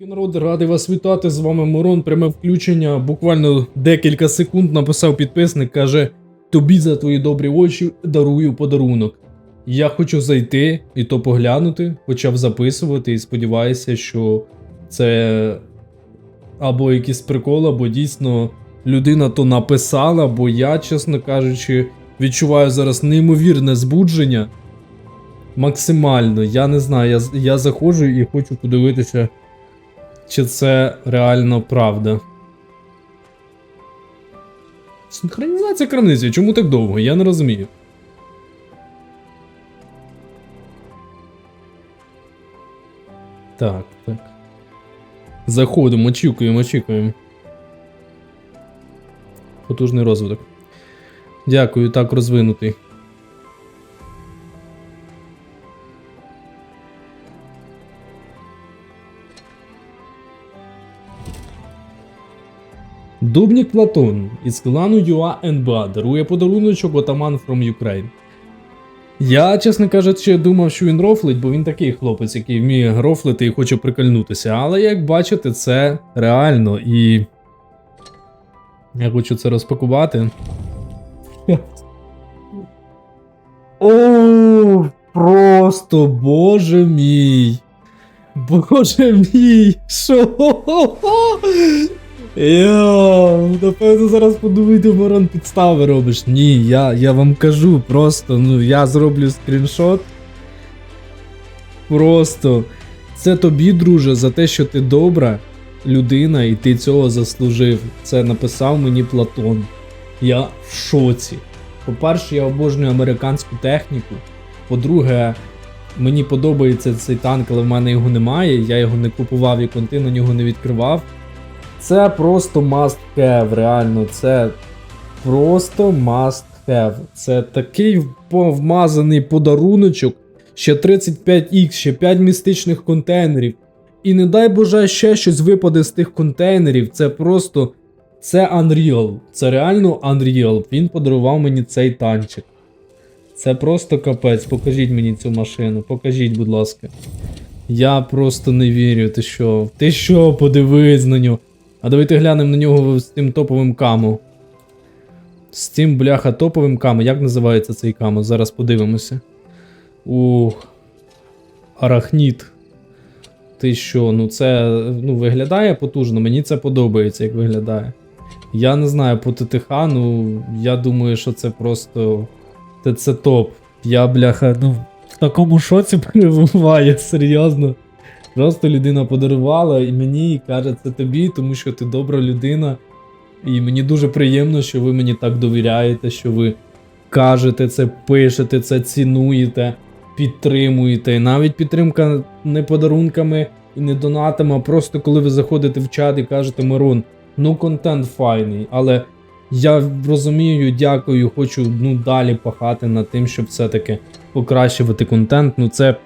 Народ, радий вас вітати. З вами Мирон. Пряме включення. Буквально декілька секунд написав підписник, каже: Тобі за твої добрі очі дарую подарунок. Я хочу зайти і то поглянути, почав записувати і сподіваюся, що це або якийсь прикол, або дійсно людина то написала, бо я, чесно кажучи, відчуваю зараз неймовірне збудження. Максимально. Я не знаю, я, я заходжу і хочу подивитися чи це реально правда. Синхронізація крамниці, чому так довго? Я не розумію. Так, так. Заходимо, очікуємо, очікуємо. Потужний розвиток. Дякую, так розвинутий. Дубнік Платон із клану UA НБА дарує подаруночок отаман from Ukraine. Я, чесно кажучи, думав, що він рофлить, бо він такий хлопець, який вміє рофлити і хоче прикольнутися. Але як бачите, це реально і. Я хочу це розпакувати. О, просто боже мій. Боже мій, що? Йо, напевно, зараз подумайте, Ворон підстави робиш. Ні, я, я вам кажу, просто, ну я зроблю скріншот. Просто. Це тобі, друже, за те, що ти добра людина і ти цього заслужив. Це написав мені Платон. Я в шоці. По-перше, я обожнюю американську техніку. По-друге, мені подобається цей танк, але в мене його немає. Я його не купував і конти на нього не відкривав. Це просто must have, реально, це просто must have. Це такий вмазаний подаруночок, ще 35х, ще 5 містичних контейнерів. І не дай Боже, ще щось випаде з тих контейнерів. Це просто. Це Unreal. Це реально Unreal. Він подарував мені цей танчик. Це просто капець. Покажіть мені цю машину. Покажіть, будь ласка. Я просто не вірю. Ти що? Ти що, подивись на нього. А давайте глянемо на нього з тим топовим камо. З цим бляха топовим камо. Як називається цей камо? Зараз подивимося. Ух. Арахніт. Ти що, ну це ну, виглядає потужно, мені це подобається, як виглядає. Я не знаю, по ТТХ, ну я думаю, що це просто. Це, це топ. Я, бляха, ну, в такому шоці перебуваю, серйозно. Просто людина подарувала і мені і каже, це тобі, тому що ти добра людина. І мені дуже приємно, що ви мені так довіряєте, що ви кажете це, пишете це, цінуєте, підтримуєте. І навіть підтримка не подарунками і не донатами, а просто коли ви заходите в чат і кажете, Мирон, ну контент файний, але я розумію, дякую, хочу ну, далі пахати над тим, щоб все-таки покращувати контент. Ну це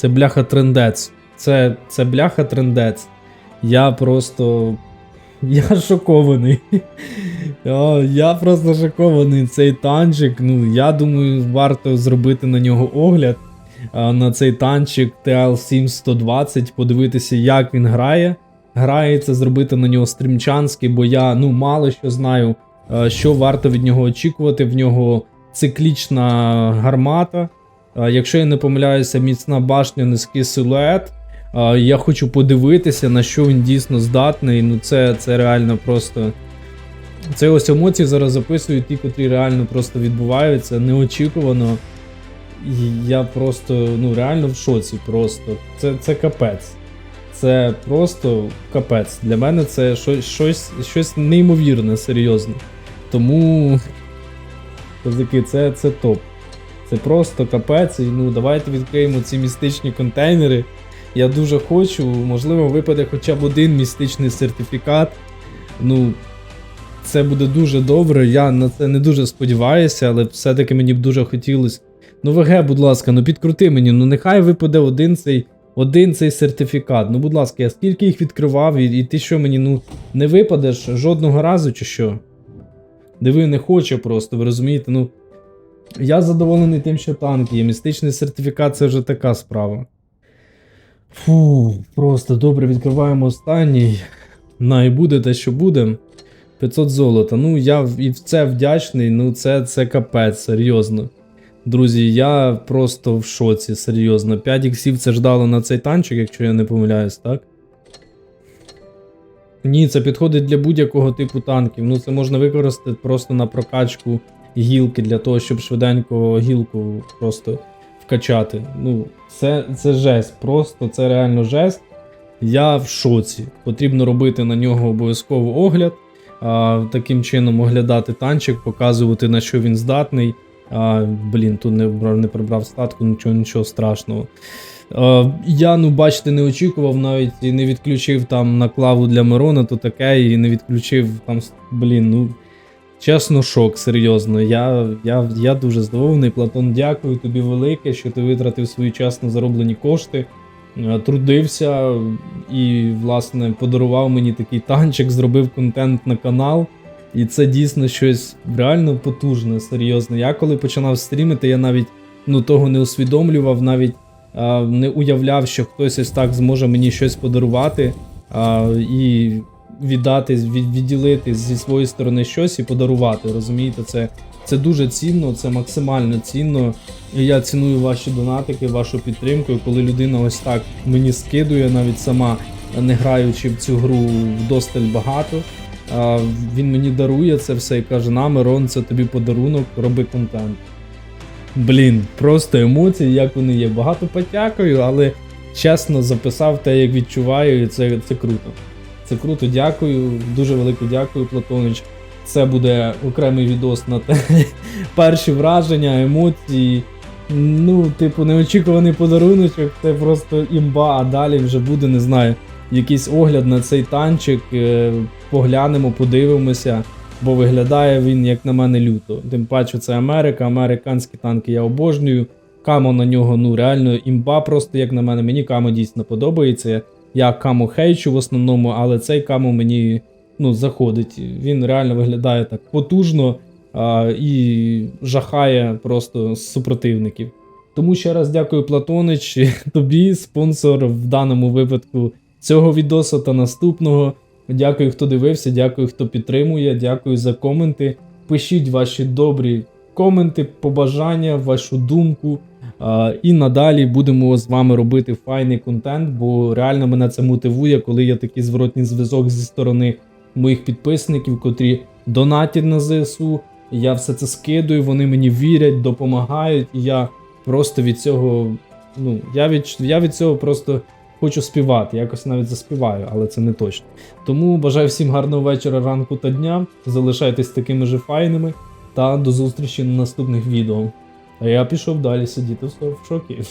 це бляха трендець. Це, це бляха трендець. Я просто. Я шокований. Я просто шокований. Цей танчик. Ну, я думаю, варто зробити на нього огляд. На цей танчик TL7120, подивитися, як він грає. Грається, зробити на нього стрімчанський, бо я ну, мало що знаю, що варто від нього очікувати. В нього циклічна гармата. Якщо я не помиляюся, міцна башня, низький силует. Я хочу подивитися, на що він дійсно здатний. Ну, це, це реально просто. Це ось емоції зараз записують ті, котрі реально просто відбуваються, неочікувано. І я просто, ну, реально в шоці просто. Це, це капець. Це просто капець. Для мене це щось, щось, щось неймовірне, серйозно. Тому. Козаки, це, це топ. Це просто капець. І ну давайте відкриємо ці містичні контейнери. Я дуже хочу, можливо, випаде хоча б один містичний сертифікат. Ну, це буде дуже добре. Я на це не дуже сподіваюся, але все-таки мені б дуже хотілося. Ну, ВГ, будь ласка, ну підкрути мені, ну нехай випаде один цей один цей сертифікат. Ну, будь ласка, я скільки їх відкривав, і, і ти що мені, ну, не випадеш жодного разу, чи що? Диви, не хоче просто, ви розумієте? Ну. Я задоволений тим, що танк є. Містичний сертифікат це вже така справа. Фу, просто добре відкриваємо останній. На і буде те, що буде. 500 золота. Ну, я і в це вдячний. Ну, це, це капець, серйозно. Друзі, я просто в шоці, серйозно. 5 іксів це ждало на цей танчик, якщо я не помиляюсь, так? Ні, це підходить для будь-якого типу танків. Ну, це можна використати просто на прокачку гілки для того, щоб швиденько гілку просто вкачати. Ну, це, це жесть, просто це реально жесть. Я в шоці. Потрібно робити на нього обов'язково огляд. А, таким чином оглядати танчик, показувати на що він здатний. А, блін, тут не, не прибрав статку, нічого, нічого страшного. А, я, ну, бачите, не очікував навіть і не відключив там наклаву для Мирона, то таке, і не відключив там, блін, ну. Чесно, шок, серйозно. Я, я, я дуже здивований. Платон, дякую тобі велике, що ти витратив свої чесно зароблені кошти, е, трудився і, власне, подарував мені такий танчик, зробив контент на канал. І це дійсно щось реально потужне, серйозно. Я коли починав стрімити, я навіть ну, того не усвідомлював, навіть а, не уявляв, що хтось ось так зможе мені щось подарувати а, і віддати, від, відділити зі своєї сторони щось і подарувати. Розумієте, це, це дуже цінно, це максимально цінно. І я ціную ваші донатики, вашу підтримку. Коли людина ось так мені скидує, навіть сама не граючи в цю гру вдосталь багато. Він мені дарує це все і каже: на, Мирон, це тобі подарунок, роби контент. Блін, просто емоції, як вони є. Багато потякаю, але чесно записав те, як відчуваю, і це, це круто. Це круто, дякую. Дуже велике дякую, Платонич. Це буде окремий відос на те. Перші враження, емоції. Ну, типу, неочікуваний подаруночок, це просто імба, а далі вже буде, не знаю, якийсь огляд на цей танчик. е, Поглянемо, подивимося, бо виглядає він, як на мене, люто. Тим паче, це Америка, американські танки я обожнюю. Камо на нього, ну реально імба, просто як на мене. Мені камо дійсно подобається. Я камо хейчу в основному, але цей камо мені ну, заходить. Він реально виглядає так потужно а, і жахає просто супротивників. Тому ще раз дякую, Платонич, тобі, спонсор в даному випадку цього відосу та наступного. Дякую, хто дивився, дякую, хто підтримує, дякую за коменти. Пишіть ваші добрі коменти, побажання, вашу думку. І надалі будемо з вами робити файний контент, бо реально мене це мотивує, коли є такий зворотній зв'язок зі сторони моїх підписників, котрі донатять на ЗСУ. Я все це скидую, вони мені вірять, допомагають, і я просто від цього. Ну, я від, я від цього просто хочу співати. Якось навіть заспіваю, але це не точно. Тому бажаю всім гарного вечора, ранку та дня. Залишайтесь такими же файними та до зустрічі на наступних відео. А я пішов далі сидіти в шокі.